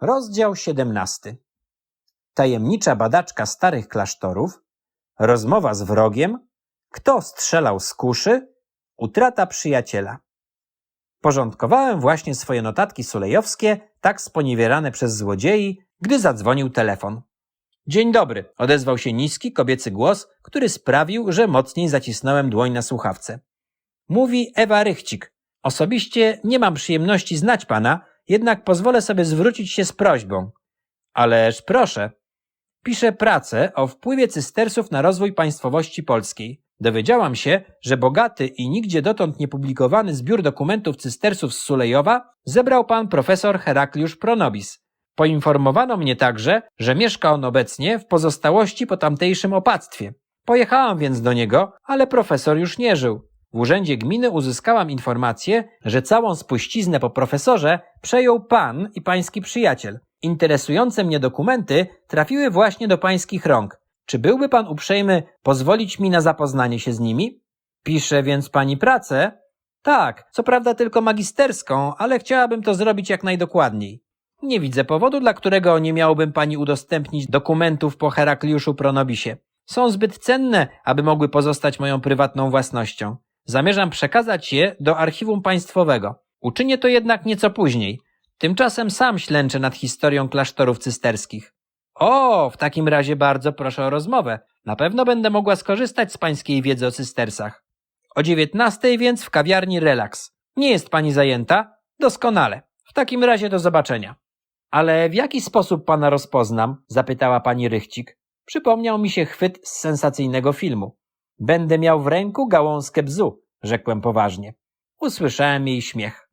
Rozdział 17. Tajemnicza badaczka starych klasztorów, rozmowa z wrogiem, kto strzelał z kuszy, utrata przyjaciela. Porządkowałem właśnie swoje notatki sulejowskie, tak sponiewierane przez złodziei, gdy zadzwonił telefon. Dzień dobry, odezwał się niski, kobiecy głos, który sprawił, że mocniej zacisnąłem dłoń na słuchawce. Mówi Ewa Rychcik. Osobiście nie mam przyjemności znać pana, jednak pozwolę sobie zwrócić się z prośbą. Ależ proszę. Piszę pracę o wpływie cystersów na rozwój państwowości polskiej. Dowiedziałam się, że bogaty i nigdzie dotąd niepublikowany zbiór dokumentów cystersów z Sulejowa zebrał pan profesor Herakliusz Pronobis. Poinformowano mnie także, że mieszka on obecnie w pozostałości po tamtejszym opactwie. Pojechałam więc do niego, ale profesor już nie żył. W urzędzie gminy uzyskałam informację, że całą spuściznę po profesorze przejął pan i pański przyjaciel. Interesujące mnie dokumenty trafiły właśnie do pańskich rąk. Czy byłby pan uprzejmy pozwolić mi na zapoznanie się z nimi? Pisze więc pani pracę? Tak, co prawda tylko magisterską, ale chciałabym to zrobić jak najdokładniej. Nie widzę powodu, dla którego nie miałbym pani udostępnić dokumentów po Herakliuszu Pronobisie. Są zbyt cenne, aby mogły pozostać moją prywatną własnością. Zamierzam przekazać je do archiwum państwowego. Uczynię to jednak nieco później. Tymczasem sam ślęczę nad historią klasztorów cysterskich. O, w takim razie bardzo proszę o rozmowę. Na pewno będę mogła skorzystać z pańskiej wiedzy o cystersach. O dziewiętnastej więc w kawiarni Relax. Nie jest pani zajęta? Doskonale. W takim razie do zobaczenia. Ale w jaki sposób pana rozpoznam? zapytała pani Rychcik. Przypomniał mi się chwyt z sensacyjnego filmu. Będę miał w ręku gałązkę bzu, rzekłem poważnie. Usłyszałem jej śmiech.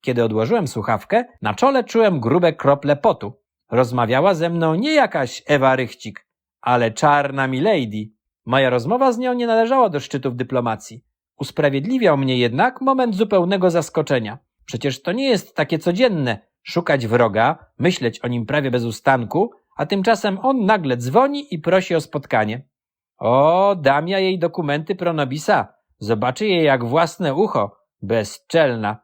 Kiedy odłożyłem słuchawkę, na czole czułem grube krople potu. Rozmawiała ze mną nie jakaś Ewa Rychcik, ale czarna milady. Moja rozmowa z nią nie należała do szczytów dyplomacji. Usprawiedliwiał mnie jednak moment zupełnego zaskoczenia. Przecież to nie jest takie codzienne szukać wroga, myśleć o nim prawie bez ustanku, a tymczasem on nagle dzwoni i prosi o spotkanie. O, dam ja jej dokumenty Pronobisa. Zobaczy je jak własne ucho. Bezczelna.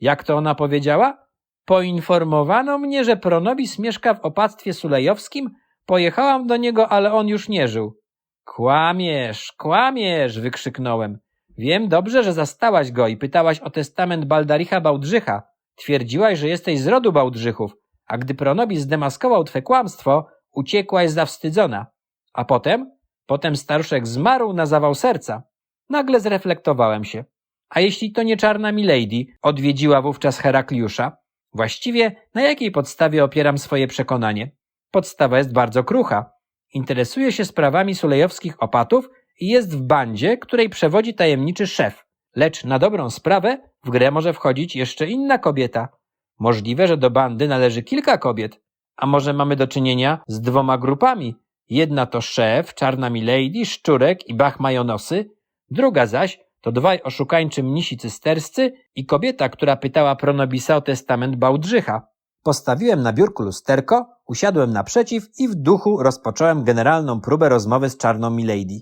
Jak to ona powiedziała? Poinformowano mnie, że Pronobis mieszka w opactwie sulejowskim. Pojechałam do niego, ale on już nie żył. Kłamiesz, kłamiesz, wykrzyknąłem. Wiem dobrze, że zastałaś go i pytałaś o testament Baldaricha Bałdrzycha. Twierdziłaś, że jesteś z rodu Bałdrzychów, a gdy Pronobis zdemaskował twe kłamstwo, uciekłaś zawstydzona. A potem? Potem staruszek zmarł na zawał serca. Nagle zreflektowałem się. A jeśli to nie czarna milady odwiedziła wówczas Herakliusza? Właściwie na jakiej podstawie opieram swoje przekonanie? Podstawa jest bardzo krucha. Interesuje się sprawami sulejowskich opatów i jest w bandzie, której przewodzi tajemniczy szef. Lecz na dobrą sprawę w grę może wchodzić jeszcze inna kobieta. Możliwe, że do bandy należy kilka kobiet. A może mamy do czynienia z dwoma grupami? Jedna to szef, czarna milady, szczurek i bach majonosy, druga zaś to dwaj oszukańczy mnisi cysterscy i kobieta, która pytała Pronobisa o testament Bałdrzycha. Postawiłem na biurku lusterko, usiadłem naprzeciw i w duchu rozpocząłem generalną próbę rozmowy z czarną milady.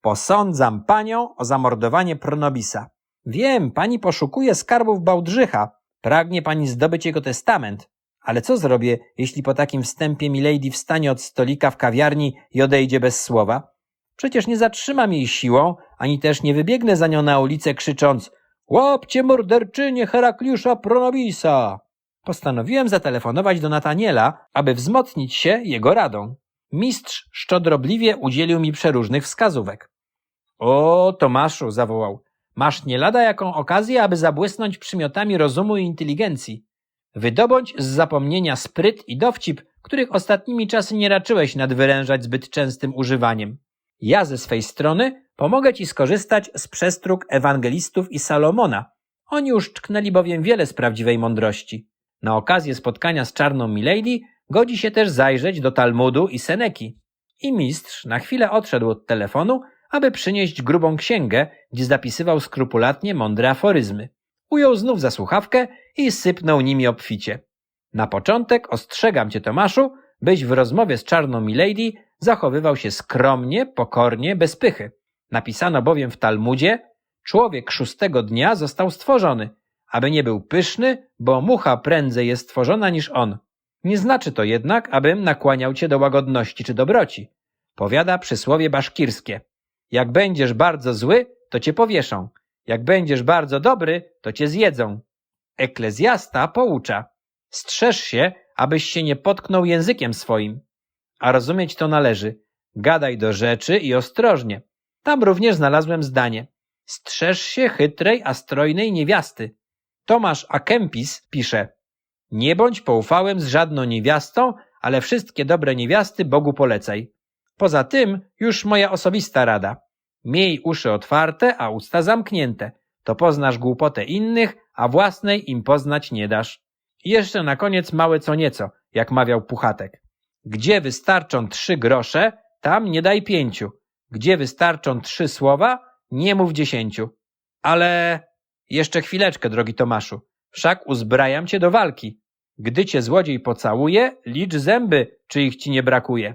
Posądzam panią o zamordowanie Pronobisa. Wiem, pani poszukuje skarbów Bałdrzycha. Pragnie pani zdobyć jego testament. Ale co zrobię, jeśli po takim wstępie Milady wstanie od stolika w kawiarni i odejdzie bez słowa? Przecież nie zatrzymam jej siłą, ani też nie wybiegnę za nią na ulicę krzycząc Łapcie morderczynię Herakliusza Pronobisa! Postanowiłem zatelefonować do Nataniela, aby wzmocnić się jego radą. Mistrz szczodrobliwie udzielił mi przeróżnych wskazówek. O, Tomaszu, zawołał, masz nie lada jaką okazję, aby zabłysnąć przymiotami rozumu i inteligencji. Wydobądź z zapomnienia spryt i dowcip, których ostatnimi czasy nie raczyłeś nadwyrężać zbyt częstym używaniem. Ja ze swej strony pomogę ci skorzystać z przestróg ewangelistów i Salomona. Oni uszczknęli bowiem wiele z prawdziwej mądrości. Na okazję spotkania z czarną milady godzi się też zajrzeć do Talmudu i Seneki. I mistrz na chwilę odszedł od telefonu, aby przynieść grubą księgę, gdzie zapisywał skrupulatnie mądre aforyzmy. Ujął znów za słuchawkę i sypnął nimi obficie. Na początek ostrzegam cię, Tomaszu, byś w rozmowie z czarną milady zachowywał się skromnie, pokornie, bez pychy. Napisano bowiem w Talmudzie, człowiek szóstego dnia został stworzony, aby nie był pyszny, bo mucha prędzej jest stworzona niż on. Nie znaczy to jednak, abym nakłaniał cię do łagodności czy dobroci. Powiada przysłowie baszkirskie. Jak będziesz bardzo zły, to cię powieszą. Jak będziesz bardzo dobry, to cię zjedzą. Eklezjasta poucza. Strzeż się, abyś się nie potknął językiem swoim. A rozumieć to należy. Gadaj do rzeczy i ostrożnie. Tam również znalazłem zdanie. Strzeż się chytrej, a strojnej niewiasty. Tomasz Akempis pisze. Nie bądź poufałym z żadną niewiastą, ale wszystkie dobre niewiasty Bogu polecaj. Poza tym już moja osobista rada. Miej uszy otwarte, a usta zamknięte. To poznasz głupotę innych, a własnej im poznać nie dasz. I jeszcze na koniec małe co nieco, jak mawiał Puchatek. Gdzie wystarczą trzy grosze, tam nie daj pięciu. Gdzie wystarczą trzy słowa, nie mów dziesięciu. Ale jeszcze chwileczkę, drogi Tomaszu. Wszak uzbrajam cię do walki. Gdy cię złodziej pocałuje, licz zęby, czy ich ci nie brakuje.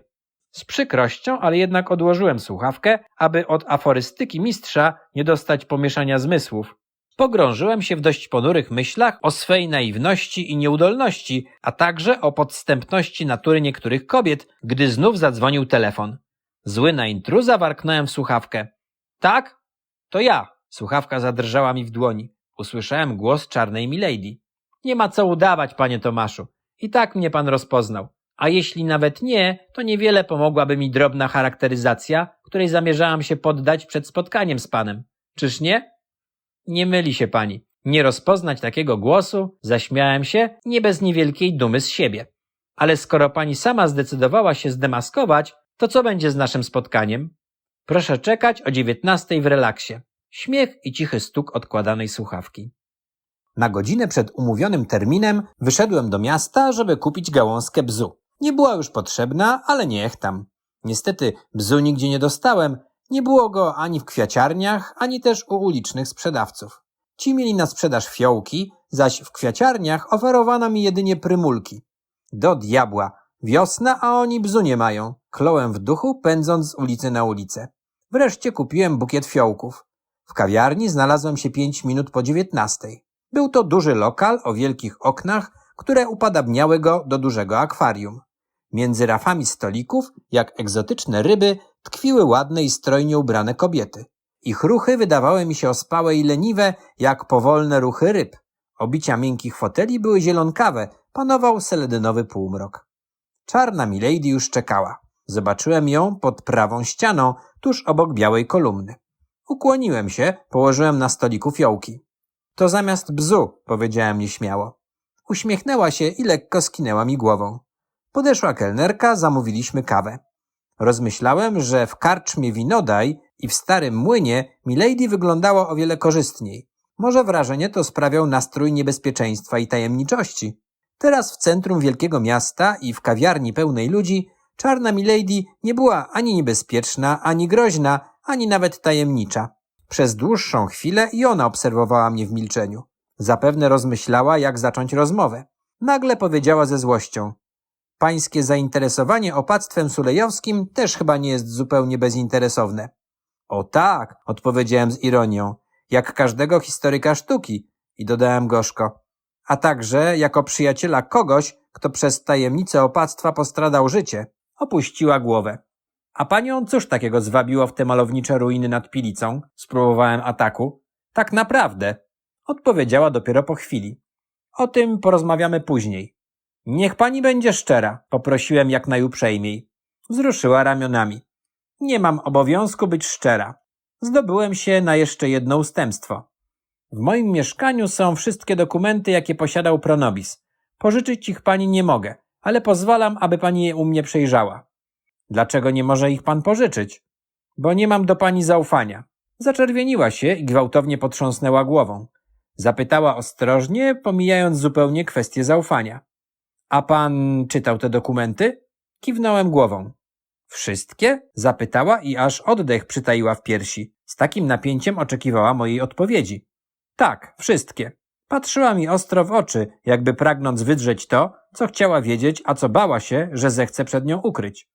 Z przykrością, ale jednak odłożyłem słuchawkę, aby od aforystyki mistrza nie dostać pomieszania zmysłów. Pogrążyłem się w dość ponurych myślach o swej naiwności i nieudolności, a także o podstępności natury niektórych kobiet, gdy znów zadzwonił telefon. Zły na intruza warknąłem w słuchawkę. Tak? To ja. Słuchawka zadrżała mi w dłoni. Usłyszałem głos czarnej milady. Nie ma co udawać, panie Tomaszu. I tak mnie pan rozpoznał. A jeśli nawet nie, to niewiele pomogłaby mi drobna charakteryzacja, której zamierzałam się poddać przed spotkaniem z panem. Czyż nie? Nie myli się pani. Nie rozpoznać takiego głosu, zaśmiałem się, nie bez niewielkiej dumy z siebie. Ale skoro pani sama zdecydowała się zdemaskować, to co będzie z naszym spotkaniem? Proszę czekać o dziewiętnastej w relaksie. Śmiech i cichy stuk odkładanej słuchawki. Na godzinę przed umówionym terminem wyszedłem do miasta, żeby kupić gałązkę bzu. Nie była już potrzebna, ale niech tam. Niestety bzu nigdzie nie dostałem, nie było go ani w kwiaciarniach, ani też u ulicznych sprzedawców. Ci mieli na sprzedaż fiołki, zaś w kwiaciarniach oferowano mi jedynie prymulki. Do diabła, wiosna, a oni bzu nie mają. Klołem w duchu, pędząc z ulicy na ulicę. Wreszcie kupiłem bukiet fiołków. W kawiarni znalazłem się pięć minut po dziewiętnastej. Był to duży lokal o wielkich oknach, które upadabniały go do dużego akwarium. Między rafami stolików, jak egzotyczne ryby, tkwiły ładne i strojnie ubrane kobiety. Ich ruchy wydawały mi się ospałe i leniwe, jak powolne ruchy ryb. Obicia miękkich foteli były zielonkawe, panował seledynowy półmrok. Czarna milady już czekała. Zobaczyłem ją pod prawą ścianą, tuż obok białej kolumny. Ukłoniłem się, położyłem na stoliku fiołki. To zamiast bzu, powiedziałem nieśmiało. Uśmiechnęła się i lekko skinęła mi głową. Podeszła kelnerka, zamówiliśmy kawę. Rozmyślałem, że w karczmie winodaj i w starym młynie Milady wyglądała o wiele korzystniej. Może wrażenie to sprawiał nastrój niebezpieczeństwa i tajemniczości. Teraz w centrum wielkiego miasta i w kawiarni pełnej ludzi czarna Milady nie była ani niebezpieczna, ani groźna, ani nawet tajemnicza. Przez dłuższą chwilę i ona obserwowała mnie w milczeniu. Zapewne rozmyślała, jak zacząć rozmowę. Nagle powiedziała ze złością. Pańskie zainteresowanie opactwem sulejowskim też chyba nie jest zupełnie bezinteresowne. O tak, odpowiedziałem z ironią, jak każdego historyka sztuki i dodałem gorzko. A także jako przyjaciela kogoś, kto przez tajemnicę opactwa postradał życie. Opuściła głowę. A panią cóż takiego zwabiło w te malownicze ruiny nad Pilicą? Spróbowałem ataku. Tak naprawdę. Odpowiedziała dopiero po chwili. O tym porozmawiamy później. Niech pani będzie szczera, poprosiłem jak najuprzejmiej. Wzruszyła ramionami. Nie mam obowiązku być szczera. Zdobyłem się na jeszcze jedno ustępstwo. W moim mieszkaniu są wszystkie dokumenty, jakie posiadał Pronobis. Pożyczyć ich pani nie mogę, ale pozwalam, aby pani je u mnie przejrzała. Dlaczego nie może ich pan pożyczyć? Bo nie mam do pani zaufania. Zaczerwieniła się i gwałtownie potrząsnęła głową. Zapytała ostrożnie, pomijając zupełnie kwestię zaufania. A pan czytał te dokumenty? Kiwnąłem głową. Wszystkie? Zapytała i aż oddech przytaiła w piersi. Z takim napięciem oczekiwała mojej odpowiedzi. Tak, wszystkie. Patrzyła mi ostro w oczy, jakby pragnąc wydrzeć to, co chciała wiedzieć, a co bała się, że zechce przed nią ukryć.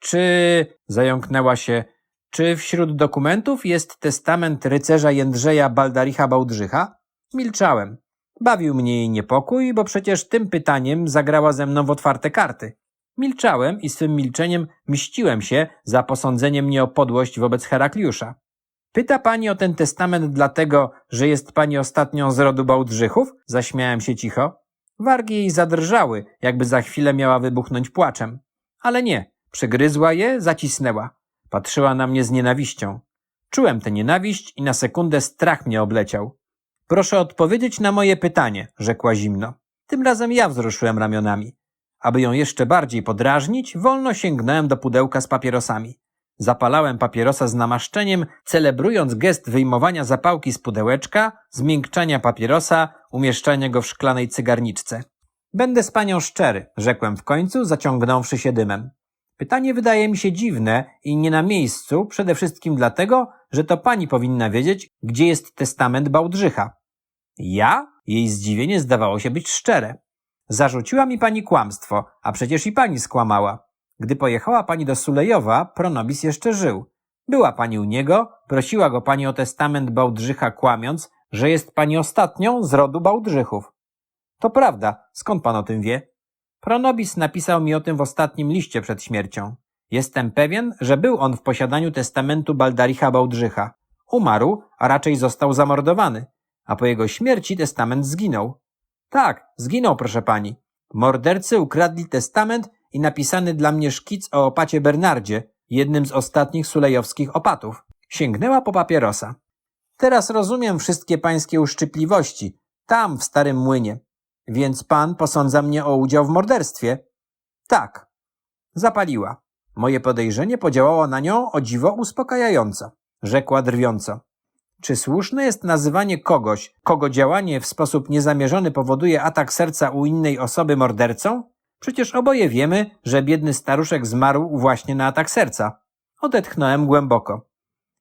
Czy, zająknęła się, czy wśród dokumentów jest testament rycerza Jędrzeja Baldaricha Bałdrzycha? Milczałem. Bawił mnie jej niepokój, bo przecież tym pytaniem zagrała ze mną w otwarte karty. Milczałem i swym milczeniem mściłem się za posądzenie mnie o podłość wobec Herakliusza. Pyta pani o ten testament dlatego, że jest pani ostatnią z rodu Bałdrzychów? Zaśmiałem się cicho. Wargi jej zadrżały, jakby za chwilę miała wybuchnąć płaczem. Ale nie, przegryzła je, zacisnęła. Patrzyła na mnie z nienawiścią. Czułem tę nienawiść i na sekundę strach mnie obleciał. Proszę odpowiedzieć na moje pytanie, rzekła zimno. Tym razem ja wzruszyłem ramionami. Aby ją jeszcze bardziej podrażnić, wolno sięgnąłem do pudełka z papierosami. Zapalałem papierosa z namaszczeniem, celebrując gest wyjmowania zapałki z pudełeczka, zmiękczania papierosa, umieszczania go w szklanej cygarniczce. Będę z panią szczery, rzekłem w końcu, zaciągnąwszy się dymem. Pytanie wydaje mi się dziwne i nie na miejscu, przede wszystkim dlatego, że to pani powinna wiedzieć, gdzie jest testament Bałdrzycha. Ja? Jej zdziwienie zdawało się być szczere. Zarzuciła mi pani kłamstwo, a przecież i pani skłamała. Gdy pojechała pani do Sulejowa, Pronobis jeszcze żył. Była pani u niego, prosiła go pani o testament Bałdrzycha kłamiąc, że jest pani ostatnią z rodu Bałdrzychów. To prawda, skąd pan o tym wie? Pronobis napisał mi o tym w ostatnim liście przed śmiercią. Jestem pewien, że był on w posiadaniu testamentu Baldaricha Bałdrzycha. Umarł, a raczej został zamordowany, a po jego śmierci testament zginął. Tak, zginął, proszę pani. Mordercy ukradli testament i napisany dla mnie szkic o opacie Bernardzie, jednym z ostatnich sulejowskich opatów. Sięgnęła po papierosa. Teraz rozumiem wszystkie pańskie uszczypliwości, tam, w starym młynie. Więc pan posądza mnie o udział w morderstwie? Tak. Zapaliła. Moje podejrzenie podziałało na nią o dziwo uspokajająco. Rzekła drwiąco. Czy słuszne jest nazywanie kogoś, kogo działanie w sposób niezamierzony powoduje atak serca u innej osoby mordercą? Przecież oboje wiemy, że biedny staruszek zmarł właśnie na atak serca. Odetchnąłem głęboko.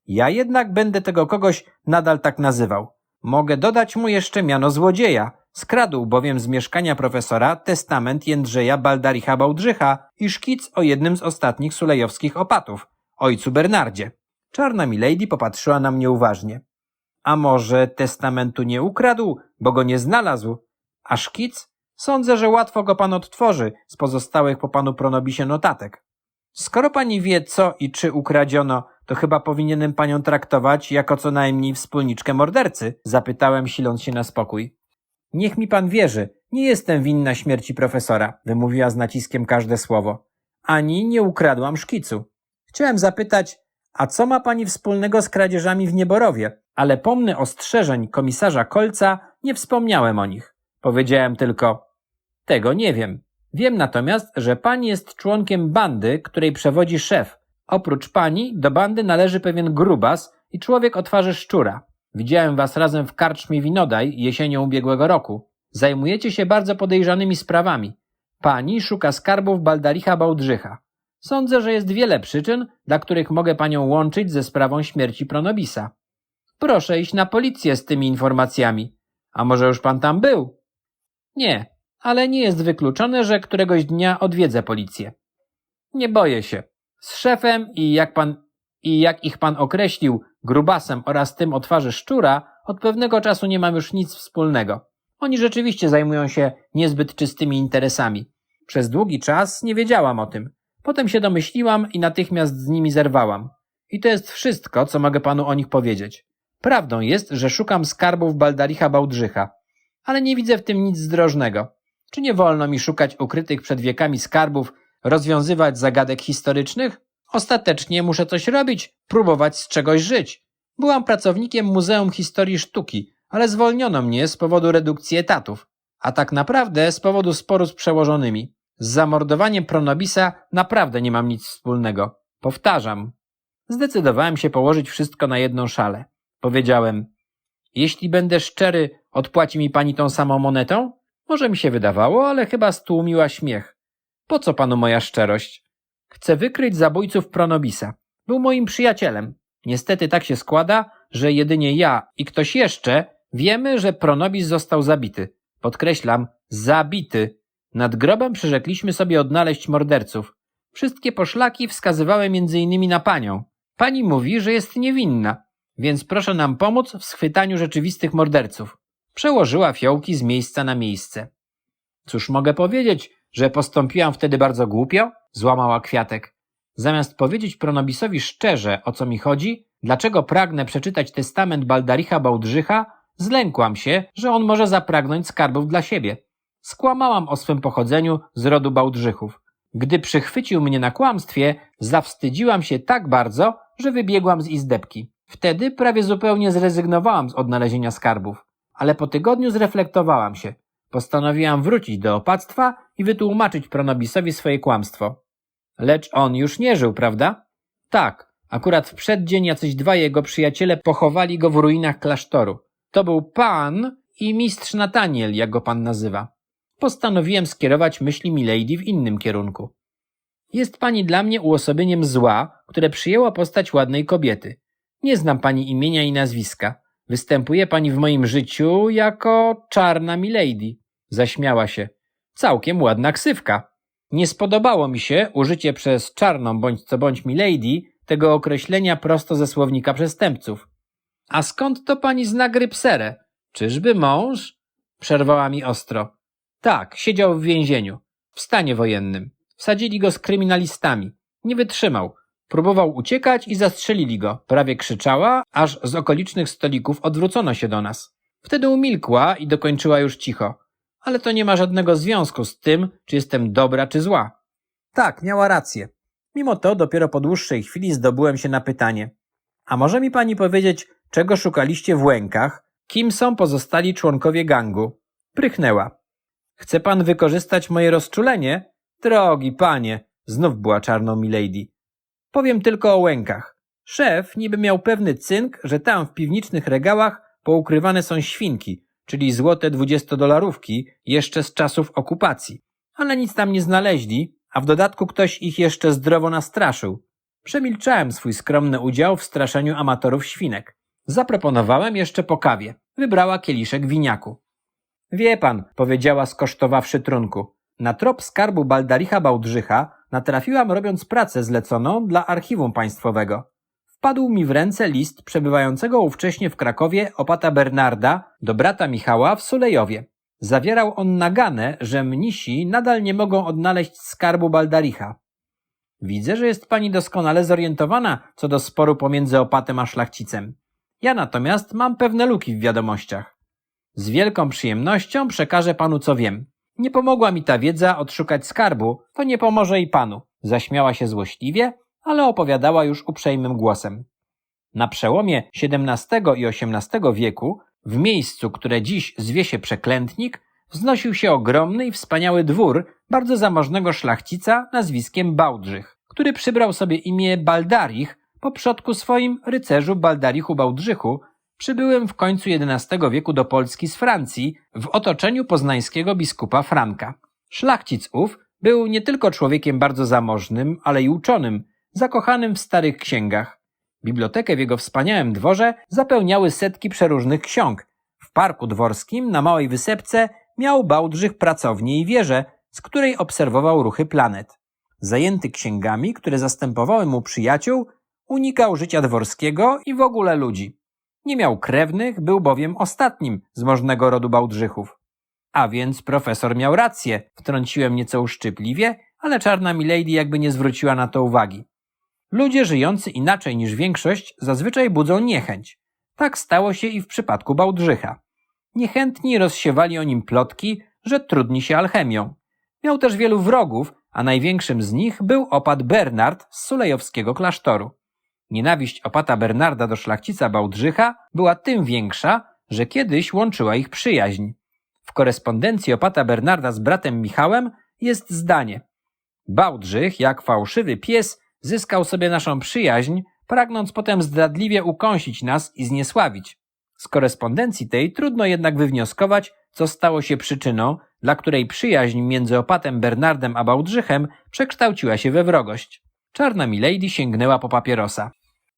Ja jednak będę tego kogoś nadal tak nazywał. Mogę dodać mu jeszcze miano złodzieja. Skradł bowiem z mieszkania profesora testament Jędrzeja Baldaricha Bałdrzycha i szkic o jednym z ostatnich sulejowskich opatów, ojcu Bernardzie. Czarna milady popatrzyła na mnie uważnie. A może testamentu nie ukradł, bo go nie znalazł? A szkic? Sądzę, że łatwo go pan odtworzy z pozostałych po panu pronobisie notatek. Skoro pani wie, co i czy ukradziono, to chyba powinienem panią traktować jako co najmniej wspólniczkę mordercy, zapytałem, siląc się na spokój. Niech mi pan wierzy, nie jestem winna śmierci profesora, wymówiła z naciskiem każde słowo. Ani nie ukradłam szkicu. Chciałem zapytać, a co ma pani wspólnego z kradzieżami w Nieborowie? Ale pomny ostrzeżeń komisarza Kolca nie wspomniałem o nich. Powiedziałem tylko, tego nie wiem. Wiem natomiast, że pani jest członkiem bandy, której przewodzi szef. Oprócz pani do bandy należy pewien grubas i człowiek o twarzy szczura. Widziałem was razem w karczmie Winodaj jesienią ubiegłego roku. Zajmujecie się bardzo podejrzanymi sprawami. Pani szuka skarbów Baldaricha Bałdrzycha. Sądzę, że jest wiele przyczyn, dla których mogę panią łączyć ze sprawą śmierci Pronobisa. Proszę iść na policję z tymi informacjami. A może już pan tam był? Nie, ale nie jest wykluczone, że któregoś dnia odwiedzę policję. Nie boję się. Z szefem i jak pan i jak ich pan określił, grubasem oraz tym o twarzy szczura, od pewnego czasu nie mam już nic wspólnego. Oni rzeczywiście zajmują się niezbyt czystymi interesami. Przez długi czas nie wiedziałam o tym. Potem się domyśliłam i natychmiast z nimi zerwałam. I to jest wszystko, co mogę panu o nich powiedzieć. Prawdą jest, że szukam skarbów Baldaricha Bałdrzycha, ale nie widzę w tym nic zdrożnego. Czy nie wolno mi szukać ukrytych przed wiekami skarbów, rozwiązywać zagadek historycznych? Ostatecznie muszę coś robić, próbować z czegoś żyć. Byłam pracownikiem Muzeum Historii Sztuki, ale zwolniono mnie z powodu redukcji etatów, a tak naprawdę z powodu sporu z przełożonymi. Z zamordowaniem Pronobisa naprawdę nie mam nic wspólnego. Powtarzam. Zdecydowałem się położyć wszystko na jedną szalę. Powiedziałem, jeśli będę szczery, odpłaci mi pani tą samą monetą? Może mi się wydawało, ale chyba stłumiła śmiech. Po co panu moja szczerość? Chcę wykryć zabójców Pronobisa. Był moim przyjacielem. Niestety tak się składa, że jedynie ja i ktoś jeszcze wiemy, że Pronobis został zabity. Podkreślam, zabity. Nad grobem przyrzekliśmy sobie odnaleźć morderców. Wszystkie poszlaki wskazywały między innymi na panią. Pani mówi, że jest niewinna, więc proszę nam pomóc w schwytaniu rzeczywistych morderców. przełożyła fiołki z miejsca na miejsce. Cóż mogę powiedzieć, że postąpiłam wtedy bardzo głupio? Złamała kwiatek. Zamiast powiedzieć Pronobisowi szczerze, o co mi chodzi, dlaczego pragnę przeczytać testament Baldaricha Bałdrzycha, zlękłam się, że on może zapragnąć skarbów dla siebie. Skłamałam o swym pochodzeniu z rodu Bałdrzychów. Gdy przychwycił mnie na kłamstwie, zawstydziłam się tak bardzo, że wybiegłam z izdebki. Wtedy prawie zupełnie zrezygnowałam z odnalezienia skarbów, ale po tygodniu zreflektowałam się. Postanowiłam wrócić do opactwa i wytłumaczyć Pronobisowi swoje kłamstwo. Lecz on już nie żył, prawda? Tak, akurat w przeddzień jacyś dwaj jego przyjaciele pochowali go w ruinach klasztoru. To był pan i mistrz Nataniel, jak go pan nazywa. Postanowiłem skierować myśli Milady w innym kierunku. Jest pani dla mnie uosobieniem zła, które przyjęło postać ładnej kobiety. Nie znam pani imienia i nazwiska. Występuje pani w moim życiu jako czarna Milady. Zaśmiała się. Całkiem ładna ksywka. Nie spodobało mi się użycie przez czarną bądź co bądź Milady tego określenia prosto ze słownika przestępców. A skąd to pani zna Grypserę? Czyżby mąż? Przerwała mi ostro. Tak, siedział w więzieniu. W stanie wojennym. Wsadzili go z kryminalistami. Nie wytrzymał. Próbował uciekać i zastrzelili go. Prawie krzyczała, aż z okolicznych stolików odwrócono się do nas. Wtedy umilkła i dokończyła już cicho. Ale to nie ma żadnego związku z tym, czy jestem dobra czy zła. Tak, miała rację. Mimo to dopiero po dłuższej chwili zdobyłem się na pytanie. A może mi pani powiedzieć, czego szukaliście w Łękach? Kim są pozostali członkowie gangu? Prychnęła. Chce pan wykorzystać moje rozczulenie? Drogi panie, znów była czarną milady. Powiem tylko o łękach. Szef niby miał pewny cynk, że tam w piwniczych regałach poukrywane są świnki, czyli złote dwudziestodolarówki jeszcze z czasów okupacji. Ale nic tam nie znaleźli, a w dodatku ktoś ich jeszcze zdrowo nastraszył. Przemilczałem swój skromny udział w straszeniu amatorów świnek. Zaproponowałem jeszcze po kawie. Wybrała kieliszek winiaku. Wie pan, powiedziała skosztowawszy trunku. Na trop skarbu Baldaricha Bałdrzycha natrafiłam robiąc pracę zleconą dla archiwum państwowego. Wpadł mi w ręce list przebywającego ówcześnie w Krakowie opata Bernarda do brata Michała w Sulejowie. Zawierał on naganę, że mnisi nadal nie mogą odnaleźć skarbu Baldaricha. Widzę, że jest pani doskonale zorientowana co do sporu pomiędzy opatem a szlachcicem. Ja natomiast mam pewne luki w wiadomościach. Z wielką przyjemnością przekażę panu co wiem. Nie pomogła mi ta wiedza odszukać skarbu, to nie pomoże i panu. Zaśmiała się złośliwie, ale opowiadała już uprzejmym głosem. Na przełomie XVII i XVIII wieku, w miejscu, które dziś zwie się Przeklętnik, wznosił się ogromny i wspaniały dwór bardzo zamożnego szlachcica nazwiskiem Bałdrzych, który przybrał sobie imię Baldarich po przodku swoim rycerzu Baldarichu Bałdrzychu, przybyłym w końcu XI wieku do Polski z Francji w otoczeniu poznańskiego biskupa Franka. Szlachcic ów był nie tylko człowiekiem bardzo zamożnym, ale i uczonym, zakochanym w starych księgach. Bibliotekę w jego wspaniałym dworze zapełniały setki przeróżnych ksiąg. W parku dworskim na Małej Wysepce miał Bałdrzych pracownię i wieżę, z której obserwował ruchy planet. Zajęty księgami, które zastępowały mu przyjaciół, unikał życia dworskiego i w ogóle ludzi. Nie miał krewnych, był bowiem ostatnim z możnego rodu Bałdrzychów. A więc profesor miał rację, wtrąciłem nieco uszczypliwie, ale czarna milady jakby nie zwróciła na to uwagi. Ludzie żyjący inaczej niż większość zazwyczaj budzą niechęć. Tak stało się i w przypadku Bałdrzycha. Niechętni rozsiewali o nim plotki, że trudni się alchemią. Miał też wielu wrogów, a największym z nich był opat Bernard z sulejowskiego klasztoru. Nienawiść opata Bernarda do szlachcica Bałdrzycha była tym większa, że kiedyś łączyła ich przyjaźń. W korespondencji opata Bernarda z bratem Michałem jest zdanie. Bałdrzych, jak fałszywy pies, zyskał sobie naszą przyjaźń, pragnąc potem zdradliwie ukąsić nas i zniesławić. Z korespondencji tej trudno jednak wywnioskować, co stało się przyczyną, dla której przyjaźń między opatem Bernardem a Bałdrzychem przekształciła się we wrogość. Czarna milady sięgnęła po papierosa.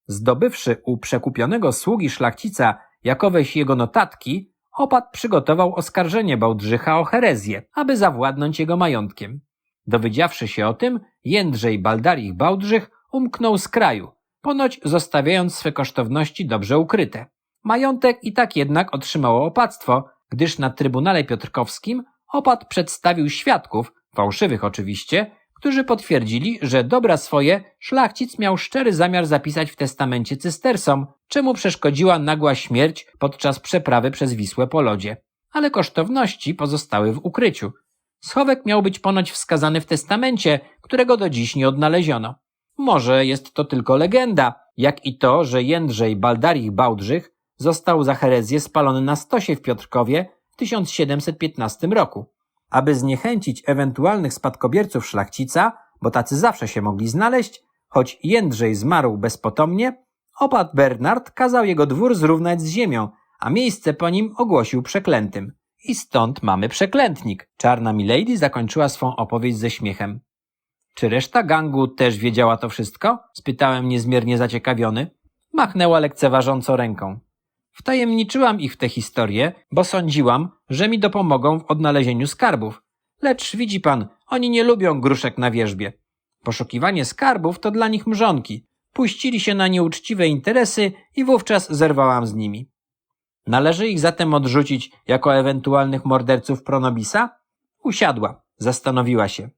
Zdobywszy u przekupionego sługi szlachcica jakoweś jego notatki, opat przygotował oskarżenie Bałdrzycha o herezję, aby zawładnąć jego majątkiem. Dowiedziawszy się o tym, Jędrzej Baldarich Bałdrzych umknął z kraju, ponoć zostawiając swe kosztowności dobrze ukryte. Majątek i tak jednak otrzymało opactwo, gdyż na Trybunale Piotrkowskim opat przedstawił świadków, fałszywych oczywiście, którzy potwierdzili, że dobra swoje szlachcic miał szczery zamiar zapisać w testamencie cystersom, czemu przeszkodziła nagła śmierć podczas przeprawy przez Wisłę po lodzie. Ale kosztowności pozostały w ukryciu. Schowek miał być ponoć wskazany w testamencie, którego do dziś nie odnaleziono. Może jest to tylko legenda, jak i to, że Jędrzej Baldarich Bałdrzych został za herezję spalony na stosie w Piotrkowie w 1715 roku. Aby zniechęcić ewentualnych spadkobierców szlachcica, bo tacy zawsze się mogli znaleźć, choć Jędrzej zmarł bezpotomnie, opat Bernard kazał jego dwór zrównać z ziemią, a miejsce po nim ogłosił przeklętym. I stąd mamy przeklętnik. Czarna Milady zakończyła swą opowieść ze śmiechem. Czy reszta gangu też wiedziała to wszystko? spytałem niezmiernie zaciekawiony. Machnęła lekceważąco ręką. Wtajemniczyłam ich w tę historię, bo sądziłam, że mi dopomogą w odnalezieniu skarbów. Lecz widzi pan, oni nie lubią gruszek na wierzbie. Poszukiwanie skarbów to dla nich mrzonki. Puścili się na nieuczciwe interesy i wówczas zerwałam z nimi. Należy ich zatem odrzucić jako ewentualnych morderców Pronobisa? Usiadła, zastanowiła się.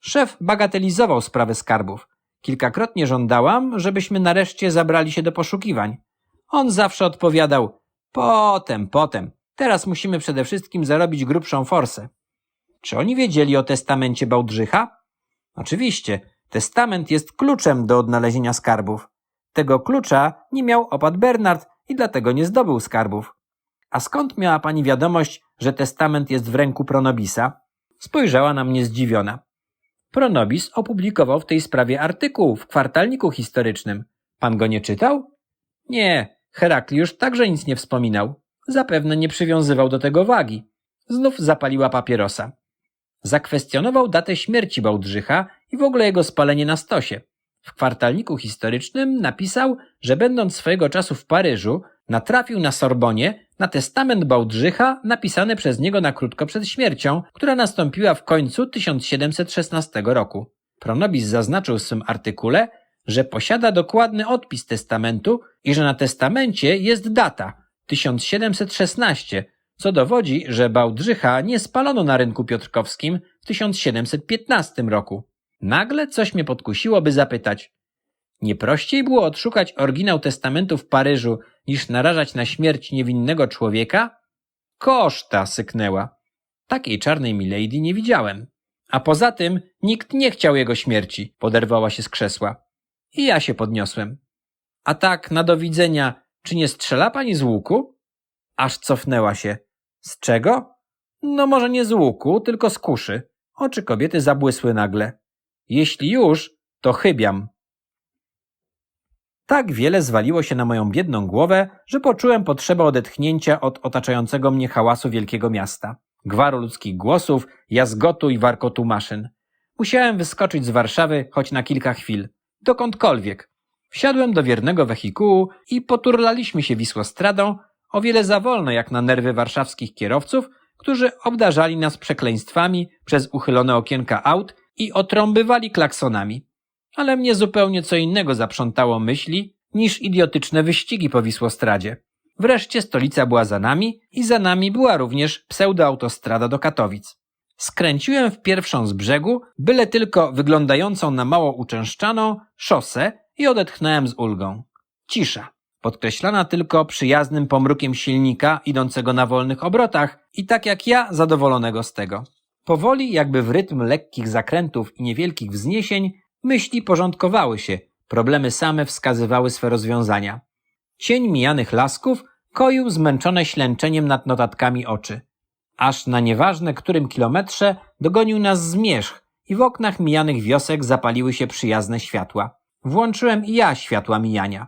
Szef bagatelizował sprawę skarbów. Kilkakrotnie żądałam, żebyśmy nareszcie zabrali się do poszukiwań. On zawsze odpowiadał: Potem, potem. Teraz musimy przede wszystkim zarobić grubszą forsę. Czy oni wiedzieli o testamencie Bałdrzycha? Oczywiście, testament jest kluczem do odnalezienia skarbów. Tego klucza nie miał opat Bernard i dlatego nie zdobył skarbów. A skąd miała pani wiadomość, że testament jest w ręku Pronobisa? Spojrzała na mnie zdziwiona. Pronobis opublikował w tej sprawie artykuł w kwartalniku historycznym. Pan go nie czytał? Nie, Herakliusz także nic nie wspominał. Zapewne nie przywiązywał do tego wagi. Znów zapaliła papierosa. Zakwestionował datę śmierci Bałdrzycha i w ogóle jego spalenie na stosie. W kwartalniku historycznym napisał, że będąc swojego czasu w Paryżu, natrafił na Sorbonie na testament Bałdrzycha napisany przez niego na krótko przed śmiercią, która nastąpiła w końcu 1716 roku. Pronobis zaznaczył w swym artykule, że posiada dokładny odpis testamentu i że na testamencie jest data 1716, co dowodzi, że Bałdrzycha nie spalono na rynku piotrkowskim w 1715 roku. Nagle coś mnie podkusiło, by zapytać. Nie prościej było odszukać oryginał testamentu w Paryżu, niż narażać na śmierć niewinnego człowieka? Koszta, syknęła. Takiej czarnej milady nie widziałem. A poza tym nikt nie chciał jego śmierci, poderwała się z krzesła. I ja się podniosłem. A tak, na do widzenia, czy nie strzela pani z łuku? Aż cofnęła się. Z czego? No może nie z łuku, tylko z kuszy. Oczy kobiety zabłysły nagle. Jeśli już, to chybiam. Tak wiele zwaliło się na moją biedną głowę, że poczułem potrzebę odetchnięcia od otaczającego mnie hałasu wielkiego miasta. Gwaru ludzkich głosów, jazgotu i warkotu maszyn. Musiałem wyskoczyć z Warszawy choć na kilka chwil. Dokądkolwiek. Wsiadłem do wiernego wehikułu i poturlaliśmy się Wisłostradą, o wiele za wolno jak na nerwy warszawskich kierowców, którzy obdarzali nas przekleństwami przez uchylone okienka aut i otrąbywali klaksonami. Ale mnie zupełnie co innego zaprzątało myśli niż idiotyczne wyścigi po Wisłostradzie. Wreszcie stolica była za nami i za nami była również pseudoautostrada do Katowic. Skręciłem w pierwszą z brzegu, byle tylko wyglądającą na mało uczęszczaną, szosę i odetchnąłem z ulgą. Cisza, podkreślana tylko przyjaznym pomrukiem silnika idącego na wolnych obrotach i tak jak ja zadowolonego z tego. Powoli, jakby w rytm lekkich zakrętów i niewielkich wzniesień, myśli porządkowały się, problemy same wskazywały swe rozwiązania. Cień mijanych lasków koił zmęczone ślęczeniem nad notatkami oczy. Aż na nieważne którym kilometrze dogonił nas zmierzch i w oknach mijanych wiosek zapaliły się przyjazne światła. Włączyłem i ja światła mijania.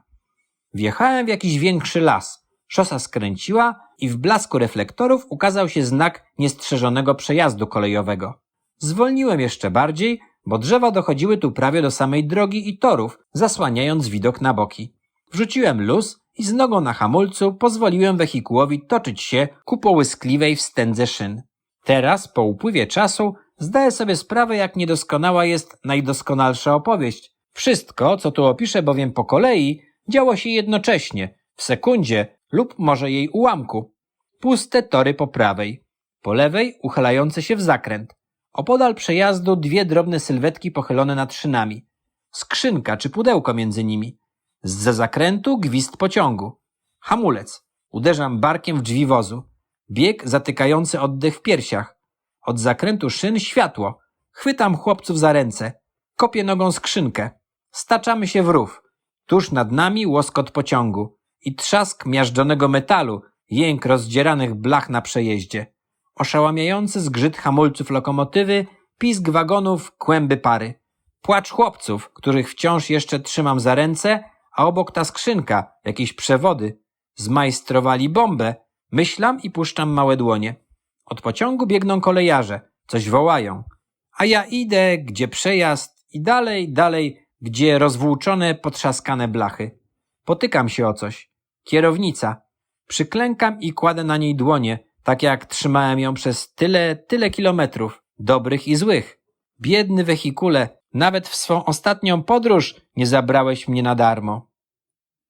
Wjechałem w jakiś większy las. Szosa skręciła i w blasku reflektorów ukazał się znak niestrzeżonego przejazdu kolejowego. Zwolniłem jeszcze bardziej, bo drzewa dochodziły tu prawie do samej drogi i torów, zasłaniając widok na boki. Wrzuciłem luz i z nogą na hamulcu pozwoliłem wehikułowi toczyć się ku połyskliwej wstędze szyn. Teraz, po upływie czasu, zdaję sobie sprawę, jak niedoskonała jest najdoskonalsza opowieść. Wszystko, co tu opiszę bowiem po kolei, działo się jednocześnie, w sekundzie lub może jej ułamku. Puste tory po prawej. Po lewej uchylające się w zakręt. Opodal przejazdu dwie drobne sylwetki pochylone nad szynami. Skrzynka czy pudełko między nimi. Zza zakrętu gwizd pociągu. Hamulec. Uderzam barkiem w drzwi wozu. Bieg zatykający oddech w piersiach. Od zakrętu szyn światło. Chwytam chłopców za ręce. Kopię nogą skrzynkę. Staczamy się w rów. Tuż nad nami łoskot pociągu i trzask miażdżonego metalu, jęk rozdzieranych blach na przejeździe. Oszałamiający zgrzyt hamulców lokomotywy, pisk wagonów, kłęby pary. Płacz chłopców, których wciąż jeszcze trzymam za ręce, a obok ta skrzynka, jakieś przewody. Zmajstrowali bombę. Myślam i puszczam małe dłonie. Od pociągu biegną kolejarze, coś wołają. A ja idę, gdzie przejazd i dalej, dalej, gdzie rozwłóczone, potrzaskane blachy. Potykam się o coś. Kierownica. Przyklękam i kładę na niej dłonie, tak jak trzymałem ją przez tyle, tyle kilometrów, dobrych i złych. Biedny wehikule, nawet w swą ostatnią podróż nie zabrałeś mnie na darmo.